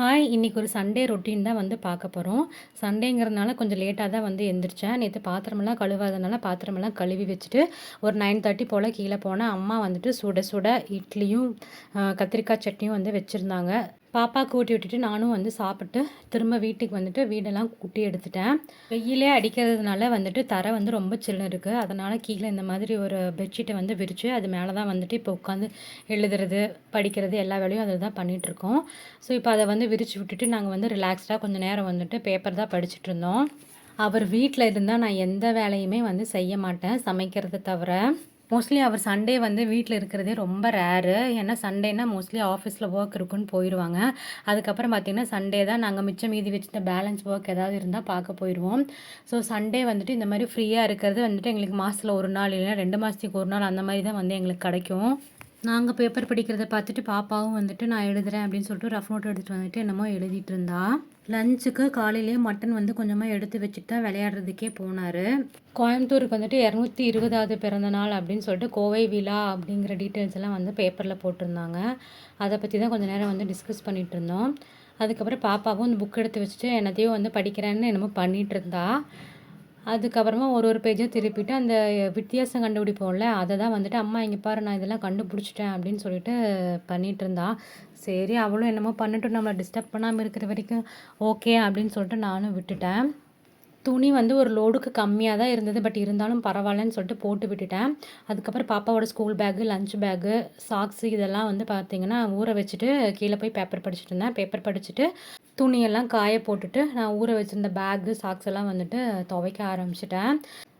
Hi இன்றைக்கி ஒரு Sunday routine தான் வந்து பார்க்க போகிறோம் சண்டேங்கிறதுனால கொஞ்சம் லேட்டாக தான் வந்து எந்திரிச்சேன். நேற்று பாத்திரமெல்லாம் கழுவாதனால பாத்திரமெல்லாம் கழுவி வச்சுட்டு ஒரு நைன் தேர்ட்டி போல் கீழே போனேன். அம்மா வந்துட்டு சுட சுட இட்லியும் கத்திரிக்காய் சட்னியும் வந்து வச்சுருந்தாங்க. பாப்பாவுக்கு ஊட்டி விட்டுட்டு நானும் வந்து சாப்பிட்டு திரும்ப வீட்டுக்கு வந்துட்டு வீடெல்லாம் கூட்டி எடுத்துட்டேன். வெயிலே அடிக்கிறதுனால வந்துட்டு தரை வந்து ரொம்ப சில்லு இருக்குது அதனால் கீழே இந்த மாதிரி ஒரு பெட்ஷீட்டை வந்து விரித்து அது மேலே தான் வந்துட்டு இப்போ உட்காந்து எழுதுறது படிக்கிறது எல்லா வேலையும் அதில் தான் பண்ணிகிட்ருக்கோம் ஸோ இப்போ அதை வந்து விரித்து விட்டுட்டு நாங்கள் வந்து ரிலாக்ஸ்டாக கொஞ்சம் நேரம் வந்துட்டு பேப்பர் தான் படிச்சுட்டு இருந்தோம். அவர் வீட்டில் இருந்தால் நான் எந்த வேலையுமே வந்து செய்ய மாட்டேன் சமைக்கிறதை தவிர. மோஸ்ட்லி அவர் சண்டே வந்து வீட்டில் இருக்கிறதே ரொம்ப ரேரு ஏன்னா சண்டேனா மோஸ்ட்லி ஆஃபீஸில் ஒர்க் இருக்குன்னு போயிடுவாங்க அதுக்கப்புறம் பார்த்திங்கன்னா சண்டே தான் நாங்கள் மிச்சம் மீதி வச்சுருந்த பேலன்ஸ் ஒர்க் ஏதாவது இருந்தால் பார்க்க போயிடுவோம் ஸோ சண்டே வந்துட்டு இந்த மாதிரி ஃப்ரீயாக இருக்கிறது வந்துட்டு எங்களுக்கு மாதத்தில் ஒரு நாள் இல்லைன்னா ரெண்டு மாதத்துக்கு ஒரு நாள் அந்த மாதிரி தான் வந்து எங்களுக்கு கிடைக்கும். நாங்கள் பேப்பர் படிக்கிறத பார்த்துட்டு பாப்பாவும் வந்துட்டு நான் எழுதுறேன் அப்படின்னு சொல்லிட்டு ரஃப் நோட் எடுத்துகிட்டு வந்துட்டு என்னமோ எழுதிட்டு இருந்தா. லஞ்சுக்கு காலையிலேயே மட்டன் வந்து கொஞ்சமாக எடுத்து வச்சுட்டு தான் விளையாடுறதுக்கே போனார். கோயம்புத்தூருக்கு வந்துட்டு இரநூத்தி இருபதாவது பிறந்த நாள் அப்படின்னு சொல்லிட்டு கோவை விழா அப்படிங்கிற டீட்டெயில்ஸ் எல்லாம் வந்து பேப்பரில் போட்டிருந்தாங்க. அதை பற்றி தான் கொஞ்சம் நேரம் வந்து டிஸ்கஸ் பண்ணிகிட்டு இருந்தோம். அதுக்கப்புறம் பாப்பாவும் இந்த புக் எடுத்து வச்சுட்டு என்னத்தையும் வந்து படிக்கிறேன்னு என்னமோ பண்ணிகிட்டு இருந்தா. அதுக்கப்புறமா ஒரு ஒரு பேஜும் திருப்பிட்டு அந்த வித்தியாசம் கண்டுபிடிப்போம்ல அதை தான் வந்துட்டு அம்மா இங்கே பாரு நான் இதெல்லாம் கண்டுபிடிச்சிட்டேன் அப்படின்னு சொல்லிட்டு பண்ணிட்டு இருந்தா. சரி அவளும் என்னமோ பண்ணட்டும் நம்மளை டிஸ்டர்ப் பண்ணாமல் இருக்கிற வரைக்கும் ஓகே அப்படின்னு சொல்லிட்டு நானும் விட்டுட்டேன். துணி வந்து ஒரு லோடுக்கு கம்மியாக தான் இருந்தது பட் இருந்தாலும் பரவாயில்லன்னு சொல்லிட்டு போட்டு விட்டுட்டேன். அதுக்கப்புறம் பாப்பாவோட school bag lunch bag socks இதெல்லாம் வந்து பார்த்தீங்கன்னா ஊற வச்சுட்டு கீழே போய் பேப்பர் படிச்சுட்டு இருந்தேன். பேப்பர் படிச்சுட்டு துணியெல்லாம் காய போட்டுட்டு நான் ஊற வச்சுருந்த பேக்கு சாக்ஸ் எல்லாம் வந்துட்டு துவைக்க ஆரம்பிச்சிட்டேன்.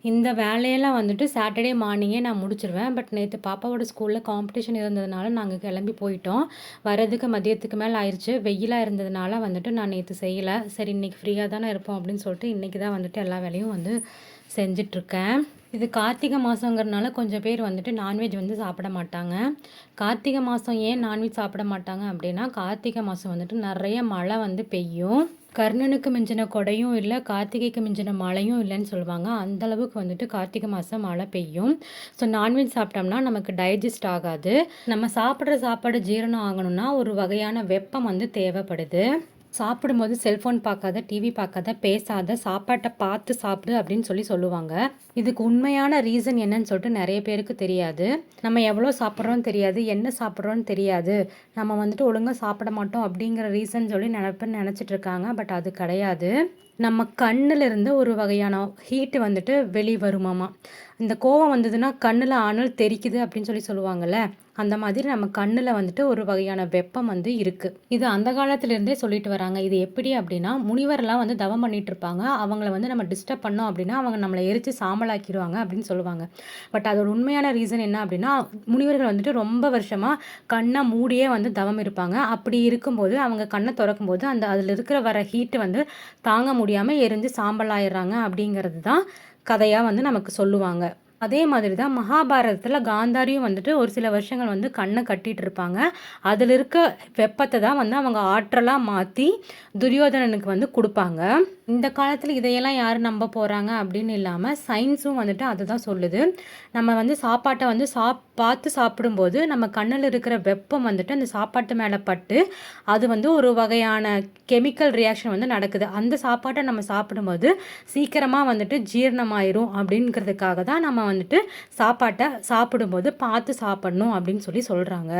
இந்த வேலையெல்லாம் வந்துட்டு சாட்டர்டே மார்னிங்கே நான் முடிச்சிருவேன். பட் நேற்று பாப்பாவோட ஸ்கூலில் காம்படிஷன் இருந்ததுனால நாங்கள் கிளம்பி போயிட்டோம். வரதுக்கு மதியத்துக்கு மேலே ஆயிடுச்சு வெயிலாக இருந்ததுனால வந்துட்டு நான் நேற்று செய்யலை. சரி இன்றைக்கி ஃப்ரீயாக தானே இருப்போம் அப்படின்னு சொல்லிட்டு இன்றைக்கி தான் வந்துட்டு எல்லா வேலையும் வந்து செஞ்சிட்ருக்கேன். இது கார்த்திகை மாதங்கிறனால கொஞ்சம் பேர் வந்துட்டு நான்வெஜ் வந்து சாப்பிட மாட்டாங்க. கார்த்திகை மாதம் ஏன் நான்வெஜ் சாப்பிட மாட்டாங்க அப்படின்னா கார்த்திகை மாதம் வந்துட்டு நிறைய மழை வந்து பெய்யும். கர்ணனுக்கு மிஞ்சின கொடையும் இல்லை கார்த்திகைக்கு மிஞ்சின மழையும் இல்லைன்னு சொல்லுவாங்க. அந்த அளவுக்கு வந்துட்டு கார்த்திகை மாதம் மழை பெய்யும். ஸோ நான்வெஜ் சாப்பிட்டோம்னா நமக்கு டைஜஸ்ட் ஆகாது. நம்ம சாப்பிட்ற சாப்பாடு ஜீரணம் ஆகணும்னா ஒரு வகையான வெப்பம் வந்து தேவைப்படுது. சாப்பிடும்போது செல்ஃபோன் பார்க்காத டிவி பார்க்காத பேசாத சாப்பாட்டை பார்த்து சாப்பிடு அப்படின்னு சொல்லி சொல்லுவாங்க. இதுக்கு உண்மையான ரீசன் என்னன்னு சொல்லிட்டு நிறைய பேருக்கு தெரியாது. நம்ம எவ்வளோ சாப்பிட்றோன்னு தெரியாது என்ன சாப்பிட்றோன்னு தெரியாது. நம்ம வந்துட்டு ஒழுங்காக சாப்பிட மாட்டோம் அப்படிங்கிற ரீசன் சொல்லி நினப்புன்னு நினச்சிட்டு இருக்காங்க. பட் அது கிடையாது. நம்ம கண்ணிலிருந்து ஒரு வகையான ஹீட்டு வந்துட்டு வெளி வருமாமா இந்த கோவம் வந்ததுன்னா கண்ணில் ஆனல் தெரிக்குது அப்படின்னு சொல்லி சொல்லுவாங்கல்ல. அந்த மாதிரி நம்ம கண்ணில் வந்துட்டு ஒரு வகையான வெப்பம் வந்து இருக்குது இது அந்த காலத்திலேருந்தே சொல்லிட்டு வராங்க. இது எப்படி அப்படின்னா முனிவர்லாம் வந்து தவம் பண்ணிட்டு இருப்பாங்க அவங்கள வந்து நம்ம டிஸ்டர்ப் பண்ணோம் அப்படின்னா அவங்க நம்மளை எரித்து சாம்பலாக்கிடுவாங்க அப்படின்னு சொல்லுவாங்க. பட் அதோட உண்மையான ரீசன் என்ன அப்படின்னா முனிவர்கள் வந்துட்டு ரொம்ப வருஷமாக கண்ணை மூடியே வந்து தவம் இருப்பாங்க. அப்படி இருக்கும்போது அவங்க கண்ணை திறக்கும் போது அந்த அதில் இருக்கிற வர ஹீட்டு வந்து தாங்க முடியாமல் எரிஞ்சு சாம்பலாயிடுறாங்க அப்படிங்கிறது தான் கதையாக வந்து நமக்கு சொல்லுவாங்க. அதே மாதிரி தான் மகாபாரதத்தில் காந்தாரியும் வந்துட்டு ஒரு சில வருஷங்கள் வந்து கண்ணை கட்டிட்டு இருப்பாங்க. அதில் இருக்க வெப்பத்தை தான் வந்து அவங்க ஆற்றலாக மாற்றி துரியோதனனுக்கு வந்து கொடுப்பாங்க. இந்த காலத்தில் இதையெல்லாம் யார் நம்ப போகிறாங்க அப்படின்னு இல்லாமல் சயின்ஸும் வந்துட்டு அதை தான் சொல்லுது. நம்ம வந்து சாப்பாட்டை வந்து சாப் பார்த்து சாப்பிடும்போது நம்ம கண்ணில் இருக்கிற வெப்பம் வந்துட்டு அந்த சாப்பாட்டு மேலே பட்டு அது வந்து ஒரு வகையான கெமிக்கல் ரியாக்ஷன் வந்து நடக்குது. அந்த சாப்பாட்டை நம்ம சாப்பிடும்போது சீக்கிரமாக வந்துட்டு ஜீரணமாயிரும் அப்படிங்கிறதுக்காக தான் நம்ம வந்துட்டு சாப்பாட்டை சாப்பிடும்போது பார்த்து சாப்பிடணும் அப்படின்னு சொல்லி சொல்கிறாங்க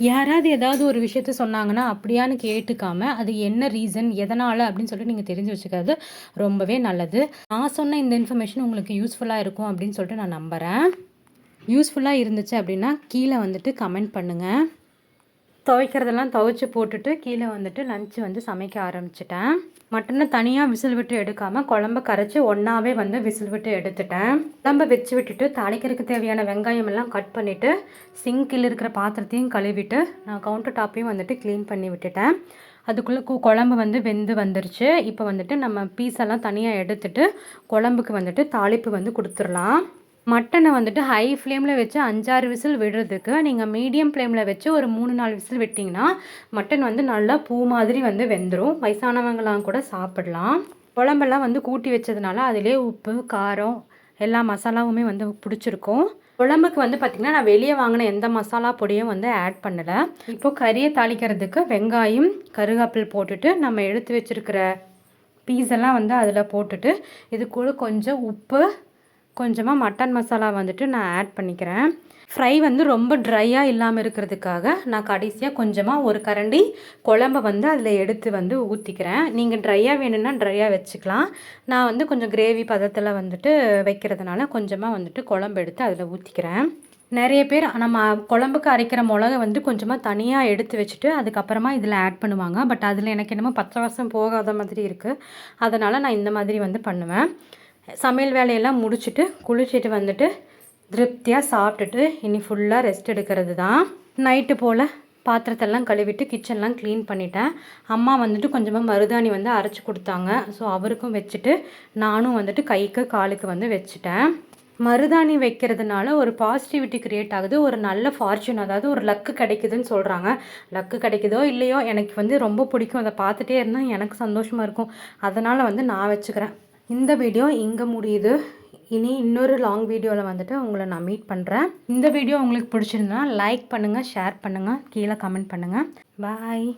யாராவது ஏதாவது ஒரு விஷயத்த சொன்னாங்கன்னா அப்படியான்னு கேட்டுக்காம அது என்ன ரீசன் எதனால் அப்படின்னு சொல்லிட்டு நீங்கள் தெரிஞ்சு வச்சுக்கிறது ரொம்பவே நல்லது. நான் சொன்ன இந்த இன்ஃபர்மேஷன் உங்களுக்கு யூஸ்ஃபுல்லாக இருக்கும் அப்படின்னு சொல்லிட்டு நான் நம்புகிறேன் யூஸ்ஃபுல்லாக இருந்துச்சு அப்படின்னா கீழே வந்துட்டு கமெண்ட் பண்ணுங்கள் துவைக்கிறதெல்லாம் துவைச்சி போட்டுட்டு கீழே வந்துட்டு லஞ்சு வந்து சமைக்க ஆரம்பிச்சிட்டேன். மட்டனை தனியாக விசில் விட்டு எடுக்காமல் குழம்ப கரைச்சி ஒன்றாவே வந்து விசில் விட்டு எடுத்துட்டேன். குழம்பு வச்சு விட்டுட்டு தாளிக்கிறதுக்கு தேவையான வெங்காயம் எல்லாம் கட் பண்ணிவிட்டு சிங்கில் இருக்கிற பாத்திரத்தையும் கழுவிட்டு நான் கவுண்டர் டாப்பையும் வந்துட்டு க்ளீன் பண்ணி விட்டுட்டேன். அதுக்குள்ளே கு குழம்பு வந்து வெந்து வந்துருச்சு. இப்போ வந்துட்டு நம்ம பீஸெல்லாம் தனியாக எடுத்துட்டு குழம்புக்கு வந்துட்டு தாளிப்பு வந்து கொடுத்துடலாம். மட்டனை வந்துட்டு ஹை ஃப்ளேமில் வச்சு அஞ்சாறு விசில் விடுறதுக்கு நீங்கள் மீடியம் ஃப்ளேமில் வச்சு ஒரு மூணு நாலு விசில் விட்டிங்கன்னா மட்டன் வந்து நல்லா பூ மாதிரி வந்து வெந்துடும் வயசானவங்களாம் கூட சாப்பிடலாம். குழம்பெல்லாம் வந்து கூட்டி வச்சதுனால அதிலே உப்பு காரம் எல்லா மசாலாவுமே வந்து பிடிச்சிருக்கும். குழம்புக்கு வந்து பார்த்திங்கன்னா நான் வெளியே வாங்கின எந்த மசாலா பொடியும் வந்து ஆட் பண்ணலை. இப்போ கறியை தாளிக்கிறதுக்கு வெங்காயம் கருவேப்பில் போட்டுட்டு நம்ம எடுத்து வச்சுருக்கிற பீஸெல்லாம் வந்து அதில் போட்டுட்டு இது கூட கொஞ்சம் உப்பு கொஞ்சமாக மட்டன் மசாலா வந்துட்டு நான் ஆட் பண்ணிக்கிறேன். ஃப்ரை வந்து ரொம்ப ட்ரையாக இல்லாமல் இருக்கிறதுக்காக நான் கடைசியாக கொஞ்சமாக ஒரு கரண்டி குழம்ப வந்து அதில் எடுத்து வந்து ஊற்றிக்கிறேன் நீங்கள் ட்ரையாக வேணும்னா ட்ரையாக வச்சுக்கலாம். நான் வந்து கொஞ்சம் கிரேவி பதத்தில் வந்துட்டு வைக்கிறதுனால கொஞ்சமாக வந்துட்டு குழம்பு எடுத்து அதில் ஊற்றிக்கிறேன் நிறைய பேர் நம்ம குழம்புக்கு அரைக்கிற மிளகை வந்து கொஞ்சமாக தனியாக எடுத்து வச்சுட்டு அதுக்கப்புறமா இதில் ஆட் பண்ணுவாங்க. பட் அதில் எனக்கு என்னமோ பச்சை வாசம் போகாத மாதிரி இருக்குது அதனால் நான் இந்த மாதிரி வந்து பண்ணுவேன். சமையல் வேலையெல்லாம் முடிச்சுட்டு குளிச்சுட்டு வந்துட்டு திருப்தியாக சாப்பிட்டுட்டு இனி ஃபுல்லாக ரெஸ்ட் எடுக்கிறது தான் நைட்டு போல் பாத்திரத்தெல்லாம் கழுவிட்டு கிச்சன்லாம் க்ளீன் பண்ணிட்டேன். அம்மா வந்துட்டு கொஞ்சமாக மருதாணி வந்து அரைச்சி கொடுத்தாங்க. ஸோ அவருக்கும் வச்சுட்டு நானும் வந்துட்டு கைக்கு காலுக்கு வந்து வச்சுட்டேன். மருதாணி வைக்கிறதுனால ஒரு பாசிட்டிவிட்டி க்ரியேட் ஆகுது. ஒரு நல்ல ஃபார்ச்சூன் அதாவது ஒரு லக்கு கிடைக்குதுன்னு சொல்கிறாங்க லக்கு கிடைக்குதோ இல்லையோ எனக்கு வந்து ரொம்ப பிடிக்கும். அதை பார்த்துட்டே இருந்தால் எனக்கு சந்தோஷமாக இருக்கும். அதனால் வந்து நான் வச்சுக்கிறேன். இந்த வீடியோ இங்கே முடியுது. இனி இன்னொரு லாங் வீடியோவில் வந்துட்டு உங்களை நான் மீட் பண்ணுறேன் இந்த வீடியோ உங்களுக்கு பிடிச்சிருந்தா லைக் பண்ணுங்கள் ஷேர் பண்ணுங்கள் கீழே கமெண்ட் பண்ணுங்கள் பாய்